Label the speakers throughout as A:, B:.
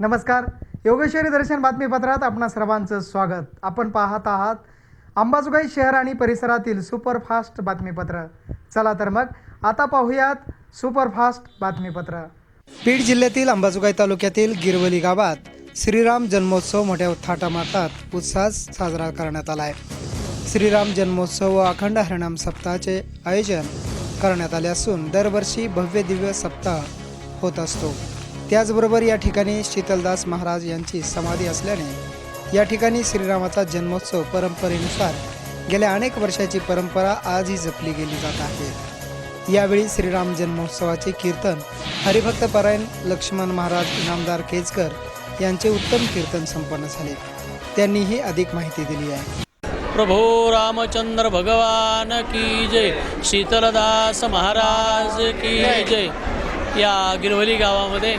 A: नमस्कार. योगेश्वरी दर्शन बातमीपत्रात आपणा सर्वांचं स्वागत. आपण पाहत आहात अंबाजोगाई शहर आणि परिसरातील सुपरफास्ट बातमीपत्र. चला तर मग आता पाहूयात सुपरफास्ट बातमीपत्र. बीड जिल्ह्यातील अंबाजोगाई तालुक्यातील गिरवली गावात श्रीराम जन्मोत्सव मोठ्या थाटामाटात उत्साहात साजरा करण्यात आला आहे श्रीराम जन्मोत्सव व अखंड हरिणाम सप्ताहाचे आयोजन करण्यात आले असून दरवर्षी भव्य दिव्य सप्ताह होत असतो. त्याचबरोबर या ठिकाणी शीतलदास महाराज यांची समाधी असल्याने या ठिकाणी श्रीरामाचा जन्मोत्सव परंपरेनुसार गेल्या अनेक वर्षाची परंपरा आजही जपली गेली जात आहे. यावेळी श्रीराम जन्मोत्सवाचे कीर्तन हरिभक्त परायण लक्ष्मण महाराज इनामदार केजकर यांचे उत्तम कीर्तन संपन्न झाले. त्यांनीही अधिक माहिती दिली आहे.
B: प्रभो रामचंद्र भगवान की जय. शीतलदास महाराज की जय. या गिरवली गावामध्ये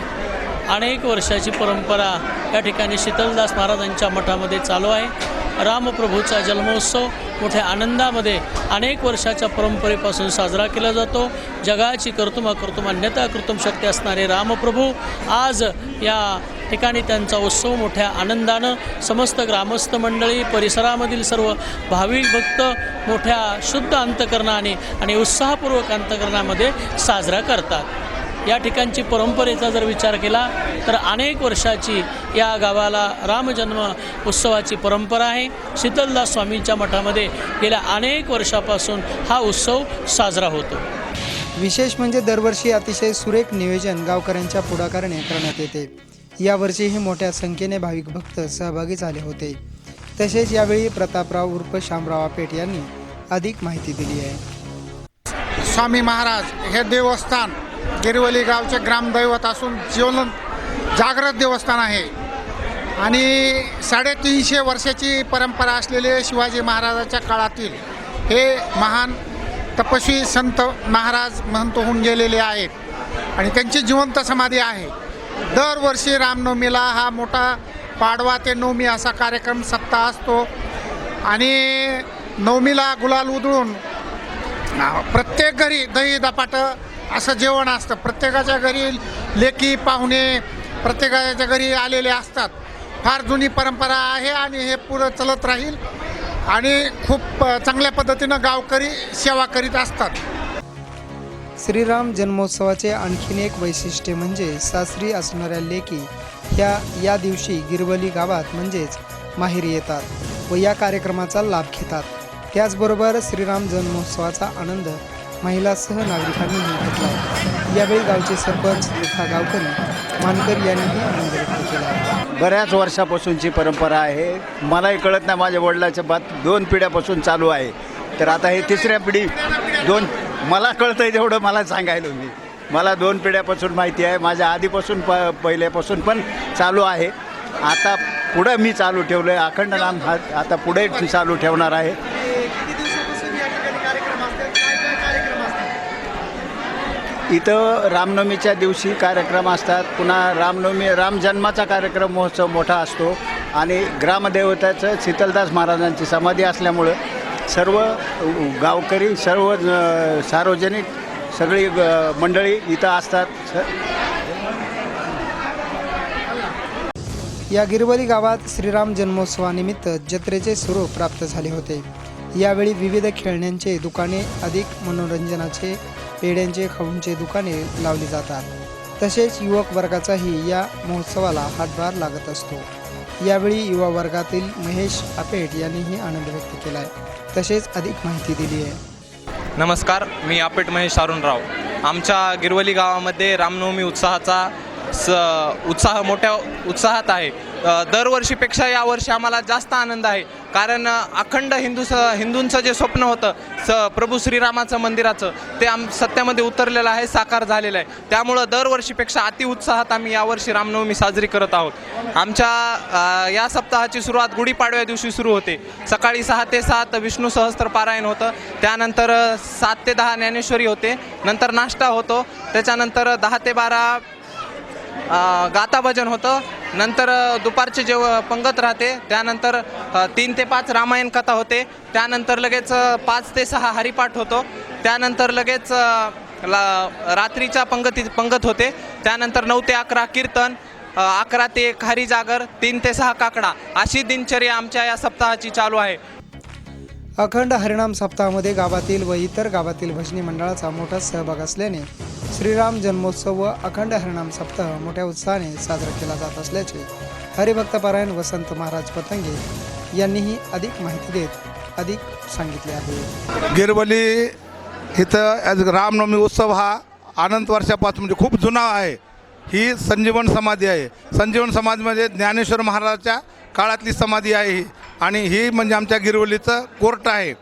B: अनेक वर्षाची परंपरा या ठिकाणी शीतलदास महाराजांच्या मठामध्ये चालू आहे. रामप्रभूचा जन्मोत्सव मोठ्या आनंदामध्ये अनेक वर्षाच्या परंपरेपासून साजरा केला जातो. जगाची कर्तुमा कर्तुम अन्यथा कर्तुम शक्ती असणारे रामप्रभू आज या ठिकाणी त्यांचा उत्सव मोठ्या आनंदानं समस्त ग्रामस्थ मंडळी परिसरामधील सर्व भाविक भक्त मोठ्या शुद्ध अंतकरणाने आणि उत्साहपूर्वक अंतकरणामध्ये साजरा करतात. या ठिकाणची परंपरेचा जर विचार केला तर अनेक वर्षाची या गावाला रामजन्म उत्सवाची परंपरा आहे. शीतलदास स्वामींच्या मठामध्ये गेल्या अनेक वर्षापासून हा उत्सव साजरा होतो.
A: विशेष म्हणजे दरवर्षी अतिशय सुरेख नियोजन गावकऱ्यांच्या पुढाकाराने करण्यात येते. यावर्षीही मोठ्या संख्येने भाविक भक्त सहभागी झाले होते. तसेच यावेळी प्रतापराव उर्फ शामराव आपेट यांनी अधिक माहिती दिली आहे.
C: स्वामी महाराज हे देवस्थान गिरवली गावचे ग्रामदैवत असून जीवन जागृत देवस्थान आहे. आणि साडेतीनशे वर्षाची परंपरा असलेले शिवाजी महाराजाच्या काळातील हे महान तपस्वी संत महाराज महंत होऊन गेलेले आहेत. आणि त्यांची जिवंत समाधी आहे. दरवर्षी रामनवमीला हा मोठा पाडवा ते नवमी असा कार्यक्रम सत्ता असतो. आणि नवमीला गुलाल उधळून प्रत्येक घरी दही दपाटं असं जेवण असतं. प्रत्येकाच्या घरी लेकी पाहुणे प्रत्येकाच्या घरी आलेले असतात. फार जुनी परंपरा आहे आणि हे पुढं चलत राहील. आणि खूप चांगल्या पद्धतीनं गावकरी सेवा करीत असतात.
A: श्रीराम जन्मोत्सवाचे आणखीन एक वैशिष्ट्य म्हणजे सासरी असणाऱ्या लेकी ह्या या दिवशी गिरवली गावात म्हणजेच माहेरी येतात व या कार्यक्रमाचा लाभ घेतात. त्याचबरोबर श्रीराम जन्मोत्सवाचा आनंद महिलासह नागरिकांनी घेतला. यावेळी गावचे सरपंच तथा गावकरी मानकर यांनीही आनंद व्यक्त केला.
D: बऱ्याच वर्षापासूनची परंपरा आहे. मलाही कळत नाही माझ्या वडिलाच्या बात. दोन पिढ्यापासून चालू आहे. तर आता हे तिसऱ्या पिढी दोन मला कळतं आहे तेवढं मला सांगायलो मी. मला दोन पिढ्यापासून माहिती आहे. माझ्या आधीपासून प पहिल्यापासून पण चालू आहे. आता पुढं मी चालू ठेवलं आहे अखंड नाम हा आता पुढे चालू ठेवणार आहे. इथं रामनवमीच्या दिवशी कार्यक्रम असतात. पुन्हा रामनवमी रामजन्माचा कार्यक्रम महोत्सव मोठा असतो. आणि ग्रामदेवताचं शीतलदास महाराजांची समाधी असल्यामुळं सर्व गावकरी सर्व सार्वजनिक सगळी मंडळी इथं असतात. स-
A: या गिरवली गावात श्रीराम जन्मोत्सवानिमित्त जत्रेचे स्वरूप प्राप्त झाले होते. यावेळी विविध खेळण्यांचे दुकाने अधिक मनोरंजनाचे पेड्यांचे खाऊंचे दुकाने लावली जातात. तसेच युवक वर्गाचाही या महोत्सवाला हातभार लागत असतो. यावेळी युवा वर्गातील महेश आपेट यांनीही आनंद व्यक्त केला आहे तसेच अधिक माहिती दिली आहे
E: नमस्कार मी आपेट महेश अरुणराव. आमच्या गिरवली गावामध्ये रामनवमी उत्साहाचा स उत्साह मोठ्या उत्साहात आहे. दरवर्षीपेक्षा यावर्षी आम्हाला जास्त आनंद आहे. कारण अखंड हिंदू स हिंदूंचं जे स्वप्न होतं स प्रभू श्रीरामाचं मंदिराचं ते आम सत्यामध्ये उतरलेलं आहे साकार झालेलं आहे. त्यामुळं दरवर्षीपेक्षा अतिउत्साहात आम्ही यावर्षी रामनवमी साजरी करत आहोत. आमच्या या सप्ताहाची सुरुवात गुढीपाडव्या दिवशी सुरू होते. सकाळी सहा ते सात विष्णू सहस्त्र पारायण होतं. त्यानंतर सात ते दहा ज्ञानेश्वरी होते. नंतर नाश्ता होतो. त्याच्यानंतर दहा ते बारा गाता भजन होतं. नंतर दुपारचे जेव पंगत राहते. त्यानंतर तीन ते पाच रामायण कथा होते. त्यानंतर लगेच पाच ते सहा हरिपाठ होतो. त्यानंतर लगेच ला रात्रीच्या पंगती पंगत होते. त्यानंतर नऊ ते अकरा कीर्तन अकरा ते एक हरी जागर तीन ते सहा काकडा. अशी दिनचर्या आमच्या या सप्ताहाची चालू आहे.
A: अखंड हरिणाम सप्ताहामध्ये गावातील व इतर गावातील भजनी मंडळाचा मोठा सहभाग असल्याने श्रीराम जन्मोत्सव व अखंड हरिणाम सप्ताह मोठ्या उत्साहाने साजरा केला जात असल्याचे हरिभक्तपारायण वसंत महाराज पतंगे यांनीही अधिक माहिती देत अधिक सांगितले आहे.
F: गिरवली इथं आज रामनवमी उत्सव हा अनंत वर्षापासून म्हणजे खूप जुना आहे. ही संजीवन समाधी आहे. संजीवन समाधीमध्ये ज्ञानेश्वर महाराजाच्या काळातली समाधी आहे आणि ही म्हणजे आमच्या गिरवलीचं कोर्ट आहे.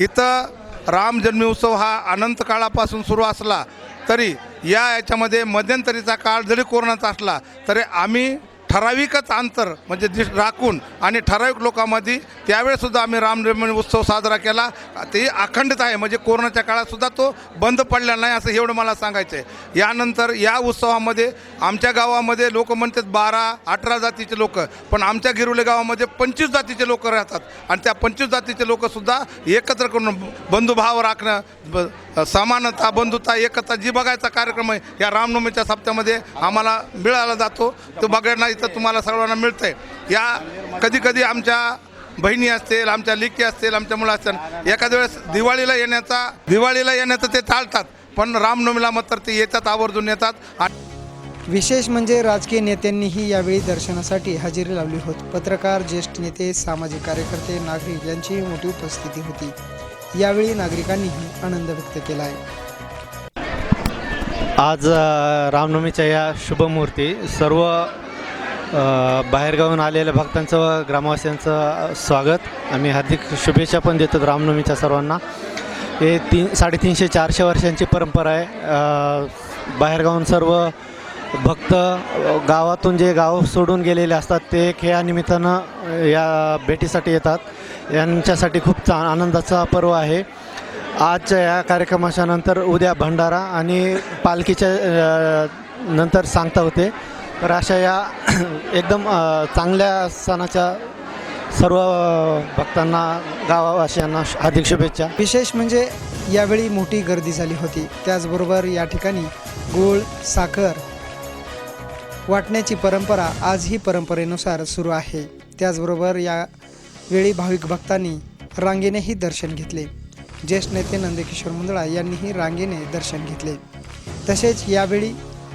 F: इथं राम जन्मोत्सव हा अनंत काळापासून सुरू असला तरी या याच्यामध्ये मध्यंतरीचा काळ जरी कोरोनाचा असला तरी आम्ही ठराविकच अंतर म्हणजे दिस राखून आणि ठराविक लोकांमध्ये त्यावेळेसुद्धा आम्ही रामनवमी उत्सव साजरा केला. ते अखंडित आहे. म्हणजे कोरोनाच्या काळातसुद्धा तो बंद पडला नाही असं एवढं मला सांगायचं आहे यानंतर या उत्सवामध्ये आमच्या गावामध्ये लोक म्हणतात बारा अठरा जातीचे लोक. पण आमच्या गिरुले गावामध्ये पंचवीस जातीचे लोक राहतात. आणि त्या पंचवीस जातीचे लोकसुद्धा एकत्र करून बंधुभाव राखणं समानता बंधुता एकता जी बघायचा कार्यक्रम आहे या रामनवमीच्या सप्त्यामध्ये आम्हाला मिळाला जातो. तो बघायला इथं तुम्हाला सर्वांना मिळतं आहे या कधी कधी आमच्या बहिणी असतील आमच्या लिकी असतील आमच्या मुलं असतील एखाद्या वेळेस दिवाळीला येण्याचा दिवाळीला येण्याचं ते टाळतात. पण रामनवमीला मात्र ते येतात आवर्जून येतात.
A: विशेष म्हणजे राजकीय नेत्यांनीही यावेळी दर्शनासाठी हजेरी लावली होती. पत्रकार ज्येष्ठ नेते सामाजिक कार्यकर्ते नागरिक यांचीही मोठी उपस्थिती होती. यावेळी नागरिकांनीही आनंद व्यक्त केला आहे
G: आज रामनवमीच्या या शुभमुहूर्ती सर्व बाहेरगावून आलेल्या भक्तांचं व ग्रामवासियांचं स्वागत. आम्ही हार्दिक शुभेच्छा पण देतो रामनवमीच्या सर्वांना. हे तीन साडेतीनशे चारशे वर्षांची परंपरा आहे. अ, बाहेरगावून सर्व भक्त गावातून जे गाव सोडून गेलेले असतात ते खेळा निमित्तानं या भेटीसाठी येतात. यांच्यासाठी खूप चा आनंदाचा पर्व आहे. आजच्या या कार्यक्रमाच्या नंतर उद्या भंडारा आणि पालखीच्या नंतर सांगता होते. तर अशा या एकदम चांगल्या सणाच्या सर्व भक्तांना गावावासियांना हार्दिक शुभेच्छा.
A: विशेष म्हणजे यावेळी मोठी गर्दी झाली होती. त्याचबरोबर या ठिकाणी गूळ साखर वाटण्याची परंपरा आजही परंपरेनुसार सुरू आहे. त्याचबरोबर या वेळी भाविक भक्तांनी रांगेनेही दर्शन घेतले. ज्येष्ठ नेते नंदकिशोर मुंदळा यांनीही रांगेने दर्शन घेतले. तसेच यावेळी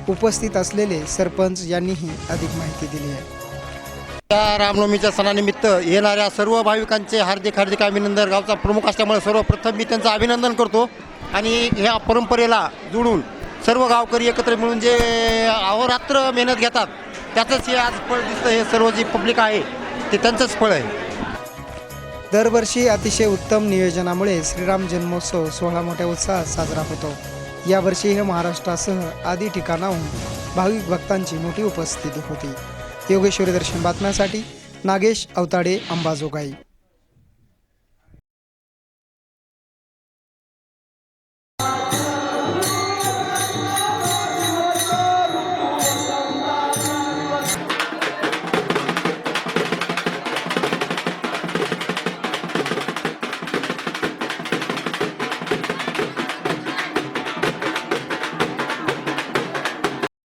A: उपस्थित असलेले सरपंच यांनीही अधिक माहिती दिली आहे.
H: या रामनवमीच्या सणानिमित्त येणाऱ्या सर्व भाविकांचे हार्दिक हार्दिक अभिनंदन. गावचा प्रमुख असल्यामुळे सर्वप्रथम मी त्यांचं अभिनंदन करतो. आणि ह्या परंपरेला जोडून सर्व गावकरी एकत्र मिळून जे अहोरात्र मेहनत घेतात त्याचंच हे आज फळ दिसतं. हे सर्व जी पब्लिक आहे ते त्यांचंच फळ आहे.
A: दरवर्षी अतिशय उत्तम नियोजनामुळे श्रीराम जन्मोत्सव सोहळा मोठ्या उत्साहात साजरा होतो. यावर्षी हे महाराष्ट्रासह आदी ठिकाणाहून भाविक भक्तांची मोठी उपस्थिती होती. योगेश्वरी दर्शन बातम्यासाठी नागेश अवताडे अंबाजोगाई.